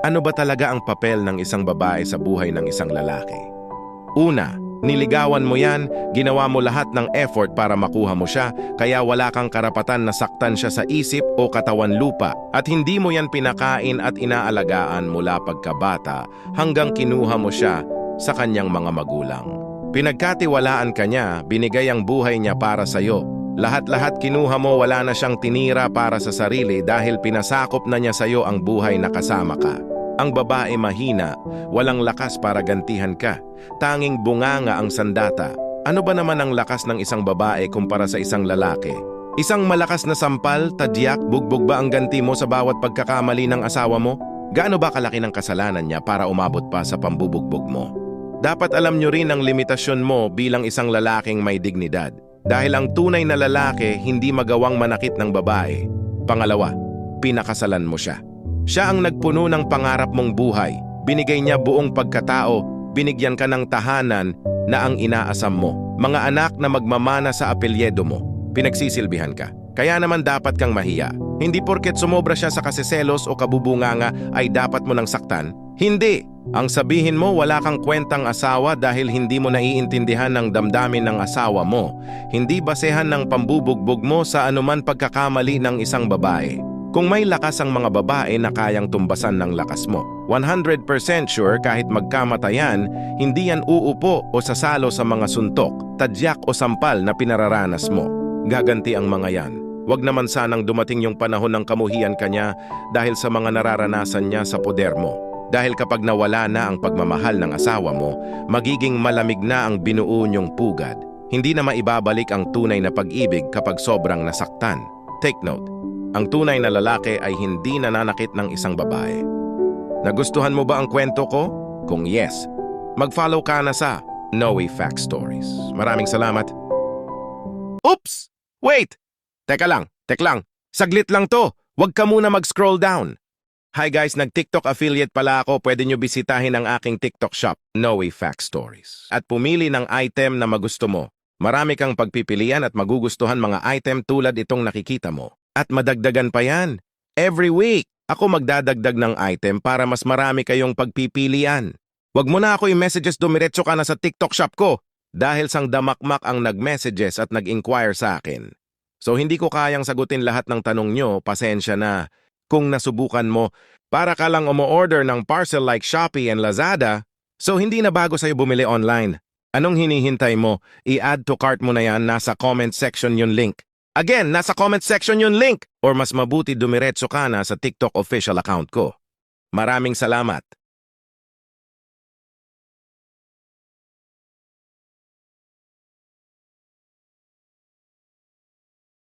Ano ba talaga ang papel ng isang babae sa buhay ng isang lalaki? Una, niligawan mo yan, ginawa mo lahat ng effort para makuha mo siya, kaya wala kang karapatan na saktan siya sa isip o katawan lupa at hindi mo yan pinakain at inaalagaan mula pagkabata hanggang kinuha mo siya sa kanyang mga magulang. Pinagkatiwalaan ka niya, binigay ang buhay niya para sa'yo. Lahat-lahat kinuha mo, wala na siyang tinira para sa sarili dahil pinasakop na niya sa'yo ang buhay na kasama ka. Ang babae mahina, walang lakas para gantihan ka. Tanging bunganga ang sandata. Ano ba naman ang lakas ng isang babae kumpara sa isang lalaki? Isang malakas na sampal, tadyak, bugbog ba ang ganti mo sa bawat pagkakamali ng asawa mo? Gaano ba kalaki ng kasalanan niya para umabot pa sa pambubugbog mo? Dapat alam nyo rin ang limitasyon mo bilang isang lalaking may dignidad. Dahil ang tunay na lalaki hindi magawang manakit ng babae. Pangalawa, pinakasalan mo siya. Siya ang nagpuno ng pangarap mong buhay. Binigay niya buong pagkatao, binigyan ka ng tahanan na ang inaasam mo. Mga anak na magmamana sa apelyedo mo. Pinagsisilbihan ka. Kaya naman dapat kang mahiya. Hindi porket sumobra siya sa kasiselos o kabubunganga ay dapat mo nang saktan. Hindi! Ang sabihin mo wala kang kwentang asawa dahil hindi mo naiintindihan ng damdamin ng asawa mo. Hindi basehan ng pambubugbog mo sa anuman pagkakamali ng isang babae. Kung may lakas ang mga babae na kayang tumbasan ng lakas mo, 100% sure kahit magkamatayan, hindi yan uupo o sasalo sa mga suntok, tadyak o sampal na pinararanas mo. Gaganti ang mga yan. Huwag naman sanang dumating yung panahon ng kamuhian kanya dahil sa mga nararanasan niya sa poder mo. Dahil kapag nawala na ang pagmamahal ng asawa mo, magiging malamig na ang binuo niyong pugad. Hindi na maibabalik ang tunay na pag-ibig kapag sobrang nasaktan. Take note, ang tunay na lalaki ay hindi nananakit ng isang babae. Nagustuhan mo ba ang kwento ko? Kung yes, mag-follow ka na sa Noe Fact Stories. Maraming salamat. Oops! Wait! Teka lang, tek lang. Saglit lang to. Huwag ka muna mag-scroll down. Hi guys, nag-TikTok affiliate pala ako. Pwede nyo bisitahin ang aking TikTok shop, Noe Fact Stories. At pumili ng item na magusto mo. Marami kang pagpipilian at magugustuhan mga item tulad itong nakikita mo. At madagdagan pa yan. Every week, ako magdadagdag ng item para mas marami kayong pagpipilian. Huwag mo na ako i-messages dumiretso ka na sa TikTok shop ko dahil sang damakmak ang nag-messages at nag-inquire sa akin. So hindi ko kayang sagutin lahat ng tanong nyo, pasensya na. Kung nasubukan mo, para ka lang umu-order ng parcel like Shopee and Lazada, so hindi na bago sa'yo bumili online. Anong hinihintay mo? I-add to cart mo na yan, nasa comment section yung link. Again, nasa comment section yung link! Or mas mabuti dumiretso ka na sa TikTok official account ko. Maraming salamat!